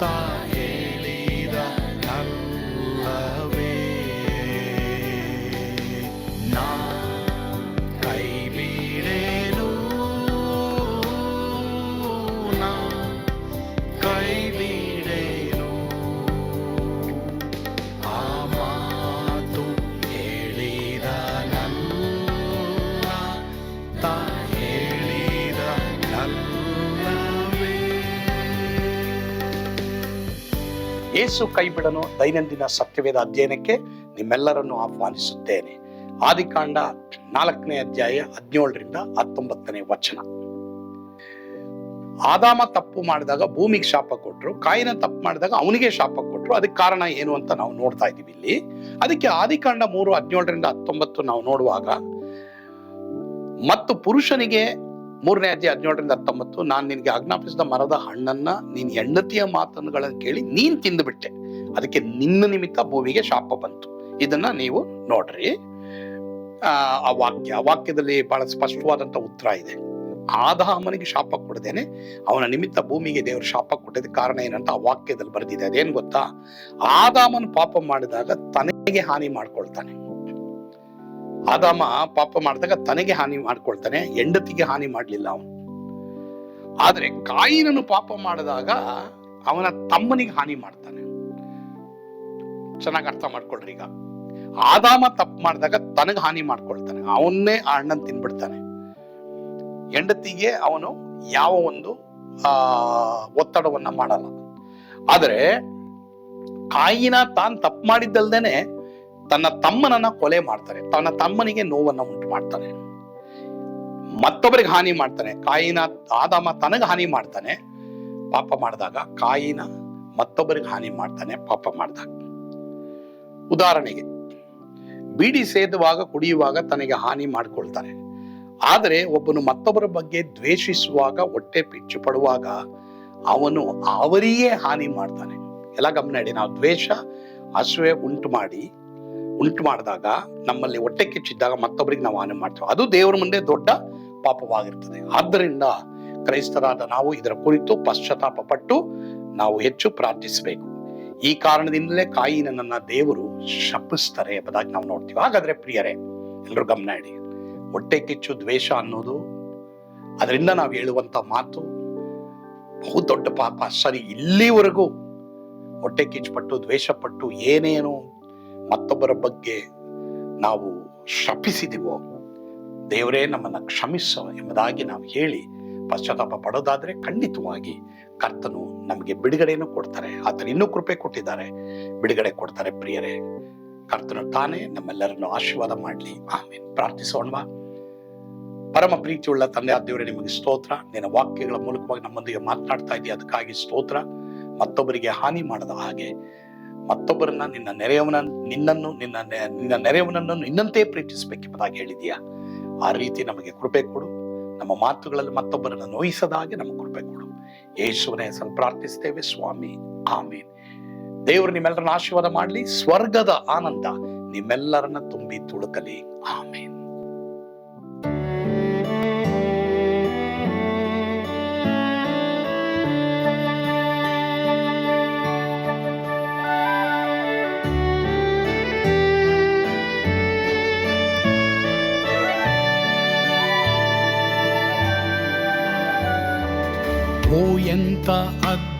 thought ಯೇಸು ಕೈಬಿಡನು ದೈನಂದಿನ ಸತ್ಯವೇದ ಅಧ್ಯಯನಕ್ಕೆ ನಿಮ್ಮೆಲ್ಲರನ್ನು ಆಹ್ವಾನಿಸುತ್ತೇನೆ. ಆದಿಕಾಂಡ ನಾಲ್ಕನೇ ಅಧ್ಯಾಯ ಹದಿನೇಳರಿಂದ ಹತ್ತೊಂಬತ್ತನೇ ವಚನ. ಆದಾಮ ತಪ್ಪು ಮಾಡಿದಾಗ ಭೂಮಿಗೆ ಶಾಪ ಕೊಟ್ಟರು ಕಾಯಿನ ತಪ್ಪು ಮಾಡಿದಾಗ ಅವನಿಗೆ ಶಾಪ ಕೊಟ್ಟರು ಅದಕ್ಕೆ ಕಾರಣ ಏನು ಅಂತ ನಾವು ನೋಡ್ತಾ ಇದೀವಿ ಇಲ್ಲಿ. ಅದಕ್ಕೆ ಆದಿಕಾಂಡ ಮೂರು ಹದಿನೇಳರಿಂದ ಹತ್ತೊಂಬತ್ತು ನಾವು ನೋಡುವಾಗ, ಮತ್ತು ಪುರುಷನಿಗೆ ಮೂರನೇ ಅಧ್ಯಾಯ ಹದಿನೇಳರಿಂದ ಹತ್ತೊಂಬತ್ತು, ನಾನು ನಿನಗೆ ಆಜ್ಞಾಪಿಸಿದ ಮರದ ಹಣ್ಣನ್ನ ನೀನ್ ಹೆಂಡತಿಯ ಮಾತನ್ನುಗಳನ್ನು ಕೇಳಿ ನೀನ್ ತಿಂದುಬಿಟ್ಟೆ. ಅದಕ್ಕೆ ನಿನ್ನ ನಿಮಿತ್ತ ಭೂಮಿಗೆ ಶಾಪ ಬಂತು. ಇದನ್ನ ನೀವು ನೋಡ್ರಿ. ಆ ವಾಕ್ಯ ವಾಕ್ಯದಲ್ಲಿ ಬಹಳ ಸ್ಪಷ್ಟವಾದಂತ ಉತ್ತರ ಇದೆ. ಆದಾಮನಿಗೆ ಶಾಪ ಕೊಡದೇನೆ, ಅವನ ನಿಮಿತ್ತ ಭೂಮಿಗೆ ದೇವರು ಶಾಪ ಕೊಟ್ಟದ ಕಾರಣ ಏನಂತ ಆ ವಾಕ್ಯದಲ್ಲಿ ಬರೆದಿದೆ. ಅದೇನ್ ಗೊತ್ತಾ? ಆದಾಮನ್ ಪಾಪ ಮಾಡಿದಾಗ ತನಗೆ ಹಾನಿ ಮಾಡ್ಕೊಳ್ತಾನೆ. ಆದಾಮ ಪಾಪ ಮಾಡಿದಾಗ ತನಗೆ ಹಾನಿ ಮಾಡ್ಕೊಳ್ತಾನೆ, ಹೆಂಡತಿಗೆ ಹಾನಿ ಮಾಡ್ಲಿಲ್ಲ ಅವನು. ಆದ್ರೆ ಕಾಯಿನನ್ನು ಪಾಪ ಮಾಡಿದಾಗ ಅವನ ತಮ್ಮನಿಗೆ ಹಾನಿ ಮಾಡ್ತಾನೆ. ಚೆನ್ನಾಗಿ ಅರ್ಥ ಮಾಡ್ಕೊಳ್ರಿ ಈಗ. ಆದಾಮ ತಪ್ಪು ಮಾಡಿದಾಗ ತನಗೆ ಹಾನಿ ಮಾಡ್ಕೊಳ್ತಾನೆ. ಅವನ್ನೇ ಆ ಅಣ್ಣನ್ ತಿನ್ಬಿಡ್ತಾನೆ. ಹೆಂಡತಿಗೆ ಅವನು ಯಾವ ಒಂದು, ಆ, ಒತ್ತಡವನ್ನ ಮಾಡಲ್ಲ. ಆದ್ರೆ ಕಾಯಿನ ತಾನ್ ತಪ್ಪು ಮಾಡಿದ್ದಲ್ದೇನೆ ತನ್ನ ತಮ್ಮನನ್ನ ಕೊಲೆ ಮಾಡ್ತಾನೆ. ತನ್ನ ತಮ್ಮನಿಗೆ ನೋವನ್ನ ಉಂಟು ಮಾಡ್ತಾನೆ. ಮತ್ತೊಬ್ಬರಿಗೆ ಹಾನಿ ಮಾಡ್ತಾನೆ. ಕಾಯಿನ, ಆದಾಮ ತನಗೆ ಹಾನಿ ಮಾಡ್ತಾನೆ. ಪಾಪ ಮಾಡಿದಾಗ ಕಾಯಿನ ಮತ್ತೊಬ್ಬರಿಗೆ ಹಾನಿ ಮಾಡ್ತಾನೆ, ಪಾಪ ಮಾಡಿದಾಗ. ಉದಾಹರಣೆಗೆ, ಬೀಡಿ ಸೇದುವಾಗ, ಕುಡಿಯುವಾಗ ತನಗೆ ಹಾನಿ ಮಾಡ್ಕೊಳ್ತಾನೆ. ಆದರೆ ಒಬ್ಬನು ಮತ್ತೊಬ್ಬರ ಬಗ್ಗೆ ದ್ವೇಷಿಸುವಾಗ, ಹೊಟ್ಟೆ ಪಿಚ್ಚು ಪಡುವಾಗ ಅವನು ಅವರಿಯೇ ಹಾನಿ ಮಾಡ್ತಾನೆ. ಎಲ್ಲ ಗಮನ ಇಡಿ. ನಾವು ದ್ವೇಷ, ಅಸೂಯೆ ಉಂಟು ಮಾಡಿ ಉಂಟು ಮಾಡಿದಾಗ ನಮ್ಮಲ್ಲಿ ಹೊಟ್ಟೆ ಕಿಚ್ಚಿದ್ದಾಗ ಮತ್ತೊಬ್ಬರಿಗೆ ನಾವು ಹಾನಿ ಮಾಡ್ತೇವೆ. ಅದು ದೇವರ ಮುಂದೆ ದೊಡ್ಡ ಪಾಪವಾಗಿರ್ತದೆ. ಆದ್ದರಿಂದ ಕ್ರೈಸ್ತರಾದ ನಾವು ಇದರ ಕುರಿತು ಪಶ್ಚಾತ್ತಾಪ ಪಟ್ಟು ನಾವು ಹೆಚ್ಚು ಪ್ರಾರ್ಥಿಸಬೇಕು. ಈ ಕಾರಣದಿಂದಲೇ ಕಾಯಿನನ್ನ ದೇವರು ಶಪಿಸ್ತಾರೆ ಎಂಬುದಾಗಿ ನಾವು ನೋಡ್ತೀವಿ. ಹಾಗಾದ್ರೆ ಪ್ರಿಯರೇ ಎಲ್ಲರೂ ಗಮನ ಇಡಿ. ಹೊಟ್ಟೆ ಕಿಚ್ಚು, ದ್ವೇಷ ಅನ್ನೋದು ಅದರಿಂದ ನಾವು ಹೇಳುವಂತ ಮಾತು ಬಹು ದೊಡ್ಡ ಪಾಪ. ಸರಿ, ಇಲ್ಲಿವರೆಗೂ ಹೊಟ್ಟೆ ದ್ವೇಷ ಪಟ್ಟು ಏನೇನು ಮತ್ತೊಬ್ಬರ ಬಗ್ಗೆ ನಾವು ಶಪಿಸಿದಿವೋ, ದೇವರೇ ನಮ್ಮನ್ನ ಕ್ಷಮಿಸ ಎಂಬುದಾಗಿ ನಾವು ಹೇಳಿ ಪಶ್ಚಾತ್ತಾಪ ಪಡೋದಾದ್ರೆ ಖಂಡಿತವಾಗಿ ಕರ್ತನು ನಮಗೆ ಬಿಡುಗಡೆಯನ್ನು ಕೊಡ್ತಾರೆ. ಆತನ ಇನ್ನೂ ಕೃಪೆ ಕೊಟ್ಟಿದ್ದಾರೆ. ಬಿಡುಗಡೆ ಕೊಡ್ತಾರೆ ಪ್ರಿಯರೇ. ಕರ್ತನು ತಾನೇ ನಮ್ಮೆಲ್ಲರನ್ನು ಆಶೀರ್ವಾದ ಮಾಡಲಿ. ಆಮೇಲೆ ಪ್ರಾರ್ಥಿಸೋಣವಾ ಪರಮ ಪ್ರೀತಿಯುಳ್ಳ ತಂದೆ, ದೇವರೇ, ನಿಮಗೆ ಸ್ತೋತ್ರ. ನಿನ್ನ ವಾಕ್ಯಗಳ ಮೂಲಕವಾಗಿ ನಮ್ಮೊಂದಿಗೆ ಮಾತನಾಡ್ತಾ ಇದೆಯಾ. ಅದಕ್ಕಾಗಿ ಸ್ತೋತ್ರ. ಮತ್ತೊಬ್ಬರಿಗೆ ಹಾನಿ ಮಾಡದ ಹಾಗೆ ಮತ್ತೊಬ್ಬರನ್ನ ನಿನ್ನ ನೆರೆಯವನ, ನಿನ್ನನ್ನು, ನಿನ್ನ ನಿನ್ನ ನೆರೆಯವನನ್ನು ನಿನ್ನಂತೆ ಪ್ರೀತಿಸಬೇಕೆಂಬುದಾಗಿ ಹೇಳಿದೀಯಾ? ಆ ರೀತಿ ನಮಗೆ ಕೃಪೆ ಕೊಡು. ನಮ್ಮ ಮಾತುಗಳಲ್ಲಿ ಮತ್ತೊಬ್ಬರನ್ನು ನೋಯಿಸದ ಹಾಗೆ ನಮಗೆ ಕೃಪೆ ಕೊಡು. ಯೇಸುವನೇ ಹೆಸರು ಪ್ರಾರ್ಥಿಸ್ತೇವೆ ಸ್ವಾಮಿ, ಆಮೇನ್. ದೇವರು ನಿಮ್ಮೆಲ್ಲರನ್ನ ಆಶೀರ್ವಾದ ಮಾಡಲಿ. ಸ್ವರ್ಗದ ಆನಂದ ನಿಮ್ಮೆಲ್ಲರನ್ನ ತುಂಬಿ ತುಳುಕಲಿ. ಆಮೇನ್.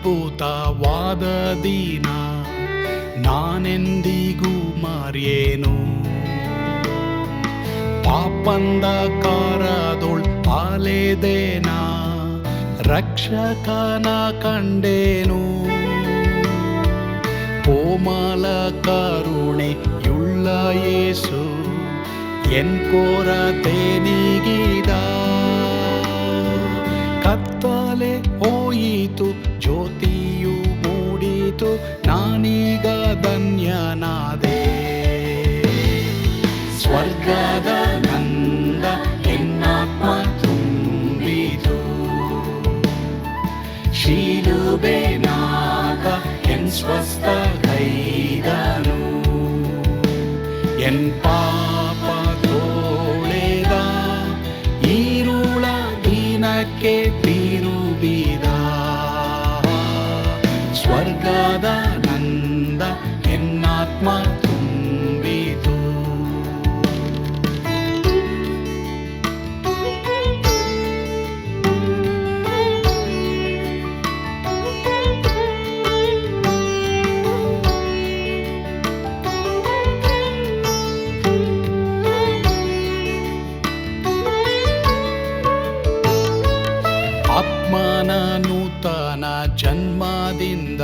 ಅದ್ಭುತವಾದ ದಿನ ನಾನೆಂದಿಗೂ ಮಾರಿಯೇನು? ಪಾಪಂದ ಕಾರದೊಳ್ ಪಾಲೆದೇನ ರಕ್ಷಕನ ಕಂಡೇನು? ಕೋಮಲ ಯೇಸು ಎನ್ ಕೊರತೆ ನೀಗಿದ? ಕತ್ತಲೆ ಹೋಯಿತು ಜ್ಯೋತಿಯು ಮೂಡಿತು ನಾನೀಗ ಧನ್ಯನಾದೆ ಸ್ವರ್ಗದ ನಂದ ಎನ್ನಾತ್ಮ ತುಂಬಿತು ಶೀಲುಬೆ ನಾಗ ಎನ್ ಸ್ವಸ್ಥ ಕೈದನು ಎನ್ ಪಾಪ ತೋಳೆದ ಈರುಳ ದೀನಕ್ಕೆ ತೀ ಸ್ವರ್ಗದ ನಂದ ಎನ್ನಾತ್ಮ ತುಂಬಿತು ಆತ್ಮನ ನೂತನ ಜನ್ಮದಿಂದ